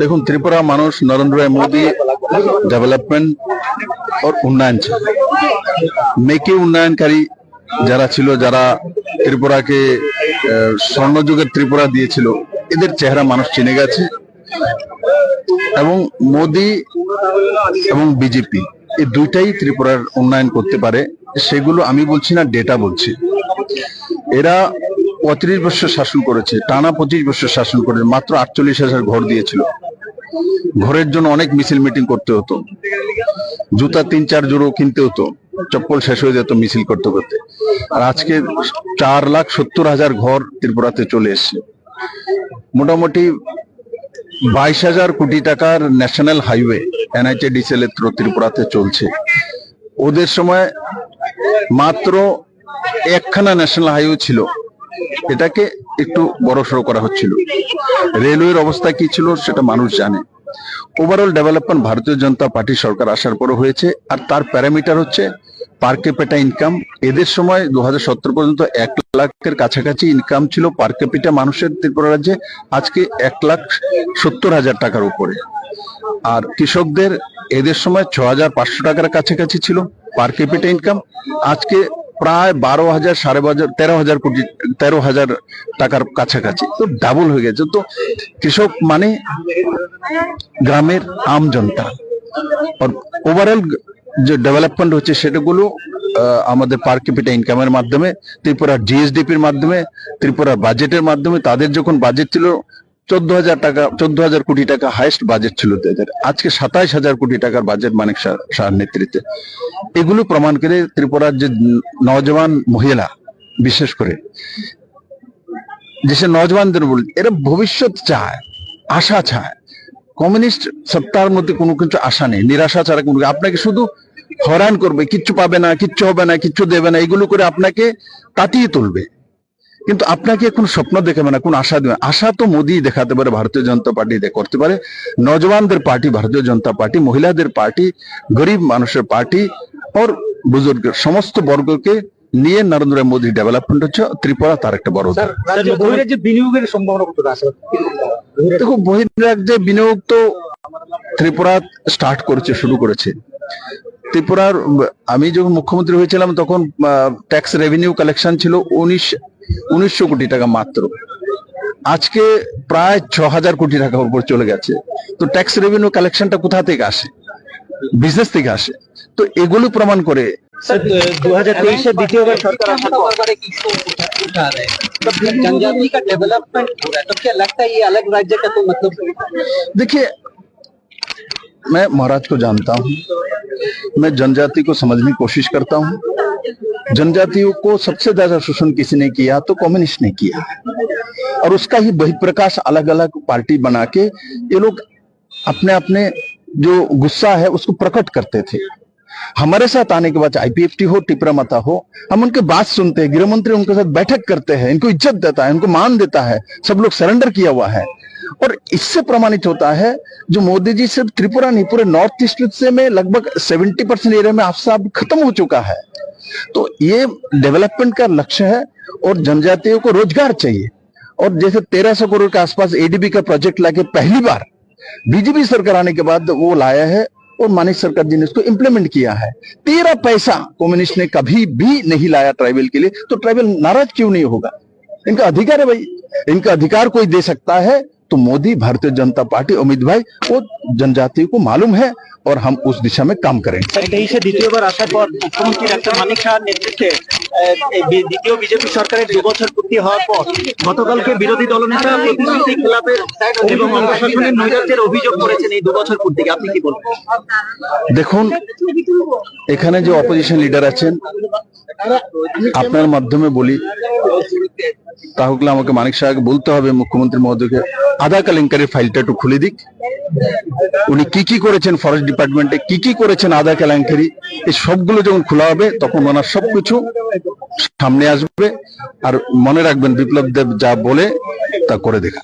দেখুন, ত্রিপুরা মানুষ নরেন্দ্র মোদী ডেভেলপমেন্ট ওর উন্নয়ন মেকে উন্নয়নকারী যারা ছিল, যারা ত্রিপুরাকে স্বর্ণযুগের ত্রিপুরা দিয়েছিল, এদের চেহারা মানুষ চিনে গেছে। এবং মোদি এবং বিজেপি, এই দুইটাই ত্রিপুরার উন্নয়ন করতে পারে, সেগুলো আমি বলছি না ডেটা বলছি। এরা পঁয়ত্রিশ বছর শাসন করেছে, টানা পঁচিশ বছর শাসন করেছে, মাত্র আটচল্লিশ হাজার ঘর দিয়েছিল। ঘরের জন্য অনেক মিছিল মিটিং করতে হতো। জুতা তিন চার জোড়ো কিনতে হতো, চপ্পল শেষ হয়ে যেত মিছিল করতে করতে। আর আজকে চার লাখ সত্তর হাজার ঘর ত্রিপুরাতে চলে এসছে। মোটামুটি বাইশ হাজার কোটি টাকার ন্যাশনাল হাইওয়ে এনআইটিডিসিএল এর থ্রু ত্রিপুরাতে চলছে। ওদের সময় মাত্র একখানা ন্যাশনাল হাইওয়ে ছিল। এটাকে একটু বড়সড় করা হচ্ছিল। রেলওয়ের অবস্থা কি ছিল সেটা মানুষ জানে। ওভারঅল ডেভেলপমেন্ট ভারতীয় জনতা পার্টি সরকার আসার পর হয়েছে, আর তার প্যারামিটার হচ্ছে পার ক্যাপিটা ইনকাম এদের সময় দু পর্যন্ত এক লাখের কাছাকাছি ইনকাম ছিল পার ক্যাপিটা মানুষের ত্রিপুরা রাজ্যে, আজকে এক লাখ সত্তর হাজার টাকার উপরে। আর কৃষকদের এদের সময় ছ হাজার পাঁচশো টাকার কাছাকাছি ছিল পার ক্যাপিটা ইনকাম আজকে প্রায় বারো হাজার, সাড়ে বাজার তেরো হাজার কোটি, তেরো হাজার টাকার কাছাকাছি। তো ডাবল হয়ে গেছে। তো কৃষক মানে গ্রামের আম জনতা। ওভারঅল যে ডেভেলপমেন্ট হচ্ছে সেটাগুলো আমাদের পার ক্যাপিটা ইনকামের মাধ্যমে, ত্রিপুরার জিএসডিপির মাধ্যমে, ত্রিপুরার বাজেটের মাধ্যমে, তাদের যখন বাজেট ছিল চোদ্দ হাজার টাকা চোদ্দ হাজার কোটি টাকা হাইস্ট বাজেট ছিল তাদের আজকে সাতাইশ হাজার কোটি টাকার বাজেট মানিক শাহ নেতৃত্বে। এগুলো প্রমাণ করে ত্রিপুরার যে নজওয়ান মহিলা, বিশেষ করে দেশের নজওয়ানদের বলি এরা ভবিষ্যৎ চায়, আশা চায়। কমিউনিস্ট সত্তার মধ্যে কোনো কিছু আশা নেই, নিরাশা ছাড়া কোনো আপনাকে শুধু হয়রান করবে, কিচ্ছু পাবে না, কিচ্ছু হবে না, কিচ্ছু দেবে না, এগুলো করে আপনাকে তাতিয়ে তুলবে। কিন্তু আপনাকে কোনো স্বপ্ন দেখাবে না কোন আশা দেবে আশা তো মোদি দেখাতে পারে ভারতীয় জনতা পার্টি করতে পারে। নজওয়ানদের পার্টি ভারতীয় জনতা পার্টি মহিলাদের পার্টি গরিব মানুষের পার্টি ওর বুজুর্গ সমস্ত বর্গকে নিয়ে নরেন্দ্র মোদী ডেভেলপমেন্ট হচ্ছে। ত্রিপুরা তার একটা বড় বিনিয়োগের সম্ভাবনা দেখো বিনিয়োগ তো ত্রিপুরা স্টার্ট করেছে শুরু করেছে। ত্রিপুরার আমি যখন মুখ্যমন্ত্রী হয়েছিলাম তখন ট্যাক্স রেভিনিউ কালেকশন ছিল উনিশ উনিশশো কোটি টাকা মাত্র আজকে প্রায় ছ হাজার কোটি টাকার উপর চলে গেছে তো ট্যাক্স রেভিনিউ কালেকশনটা কোথা থেকে আসে বিজনেস থেকে আসে তো এগুলো প্রমাণ করে স্যার দু হাজার তেইশে দ্বিতীয়বার সরকার আসার পর उठा रहे हैं तब जनजाति का डेवलपमेंट हो रहा है तब क्या लगता है ये अलग राज्य का तो मतलब देखिए मैं महाराज को जानता हूँ मैं जनजाति को समझने की कोशिश करता हूँ जनजातियों को सबसे ज़्यादा शोषण किसी ने किया तो कम्युनिस्ट ने किया। और उसका ही बहिप्रकाश अलग अलग पार्टी बना के ये लोग अपने अपने जो गुस्सा है उसको प्रकट करते थे। हमारे साथ आने के बाद आईपीएफटी हो, टिपरा माता हो, हम उनके बात सुनते हैं, गृह मंत्री उनके साथ बैठक करते हैं, इनको इज़्ज़त देता है इनको मान देता है, सब लोग सरेंडर किया हुआ है। और इससे प्रमाणित होता है, जो मोदी जी सिर्फ़ त्रिपुरा नहीं, पूरे नॉर्थ ईस्ट से में लगभग 70 परसेंट एरिया में अब खत्म हो चुका है। तो ये डेवलपमेंट का लक्ष्य है और जनजातियों को रोज़गार चाहिए। और जैसे तेरह सौ करोड़ के आसपास एडीबी का प्रोजेक्ट लाके पहली बार बीजेपी सरकार आने के बाद वो लाया है और मानिक सरकार जी ने उसको इम्प्लीमेंट किया है। तेरह पैसा कम्युनिस्ट ने कभी भी नहीं लाया ट्राइबल के लिए तो ट्राइबल नाराज़ क्यों नहीं होगा? इनका अधिकार है भाई। इनका अधिकार कोई दे सकता है तो मोदी भारतीय जनता पार्टी अमित भाई वो जनजाति को मालूम है और हम उस दिशा में काम करेंगे স্যার তেইশে দ্বিতীয়বার আসার পর মুখ্যমন্ত্রী ডাক্তার মানিক শাহর নেতৃত্বে আহ, এই বি- দ্বিতীয় বিজেপি সরকারের দু বছর পূর্তি হওয়ার পর গতকালকে বিরোধী দলনেতা প্রতিশ্রুতি খেলাপের এবং অঙ্গশাসনের নৈরাজ্যের অভিযোগ করেছেন এই দু বছর পূর্তিকে আপনি কি বলবেন দেখুন এখানে যে অপোজিশন লিডার আছেন আপনার মাধ্যমে বলি তাহলে আমাকে মানিক সাহাকে বলতে হবে মুখ্যমন্ত্রী মহোদয়কে। আধা কেলেঙ্কারির ফাইলটা একটু খুলে দিক। উনি কি কি করেছেন ফরেস্ট ডিপার্টমেন্টে কি কি করেছেন আধা কেলেঙ্কারি এই সবগুলো যখন খোলা হবে, তখন ওনার সবকিছু সামনে আসবে। আর মনে রাখবেন বিপ্লব দেব যা বলে, তা করে দেখা